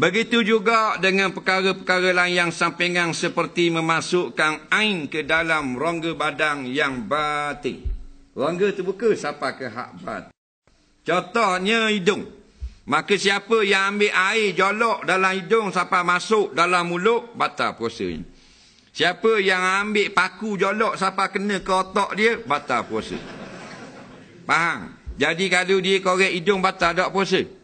Begitu juga dengan perkara-perkara lain yang sampingan seperti memasukkan ain ke dalam rongga badan yang batin. Rongga terbuka siapa ke hak bat. Contohnya hidung. Maka siapa yang ambil air jolok dalam hidung sampai masuk dalam mulut, batal puasa. Siapa yang ambil paku jolok sampai kena ke otak dia, batal puasa. Faham? Jadi kalau dia korek hidung batal tak puasa?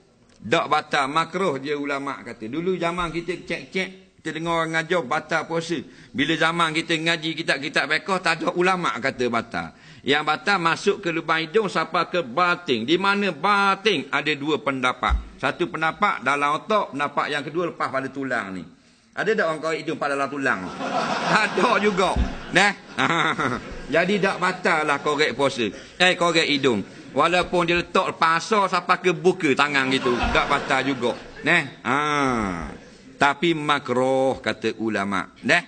Tak batal. Makruh dia ulama kata. Dulu zaman kita cek-cek, kita dengar orang ngajar batal puasa. Bila zaman kita ngaji kitab-kitab bekoh, tak ada ulama kata batal. Yang batal masuk ke lubang hidung sampai ke batin. Di mana batin ada dua pendapat. Satu pendapat dalam otak, pendapat yang kedua lepas pada tulang ni. Ada tak orang korek hidung pada dalam tulang? Ada juga. Nah. Jadi tak batal lah korek puasa. Eh korek hidung. Walaupun dia letak pasal sampai ke buka tangan gitu. Tak batal juga. Nah. Ha. Tapi makroh kata ulama. Nah.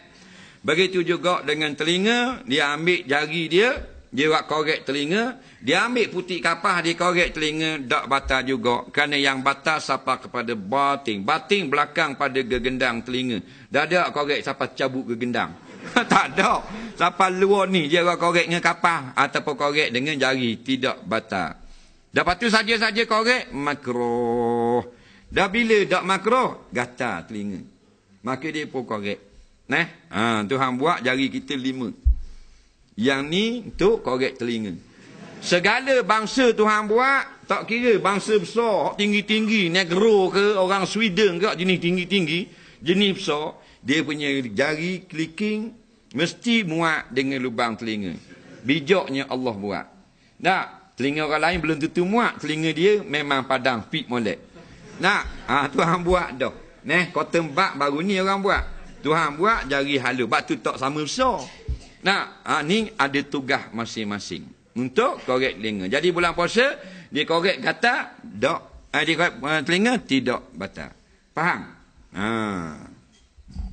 Begitu juga dengan telinga. Dia ambil jari dia. Dia buat korek telinga. Dia ambil putih kapah. Dia korek telinga. Tak batal juga. Kerana yang batal sampai kepada bating. Bating belakang pada gegendang telinga. Dah ada korek sampai cabut gegendang. tak ada. Siapa luar ni dia korek dengan kapal ataupun korek dengan jari tidak batal. Dapat tu saja-saja korek makruh. Dah bila tak makruh gatal telinga. Maka dia pun korek. Nah, ha, Tuhan buat jari kita lima. Yang ni tu korek telinga. Segala bangsa Tuhan buat tak kira bangsa besar, tinggi-tinggi, negro ke orang Sweden ke jenis tinggi-tinggi, jenis besar, dia punya jari clicking mesti muat dengan lubang telinga. Bijaknya Allah buat. Nak, telinga orang lain belum tentu muat. Telinga dia memang padang, fit molek. Nak, ha, Tuhan buat dah. Neh, cotton bud baru ni orang buat. Tuhan buat jari halus. Bak tu tak sama besar. Nak, ha, ni ada tugas masing-masing. Untuk korek telinga. Jadi bulan puasa, dia korek kata, tak. Ha, dia korek uh, telinga, tidak batal. Faham? Haa.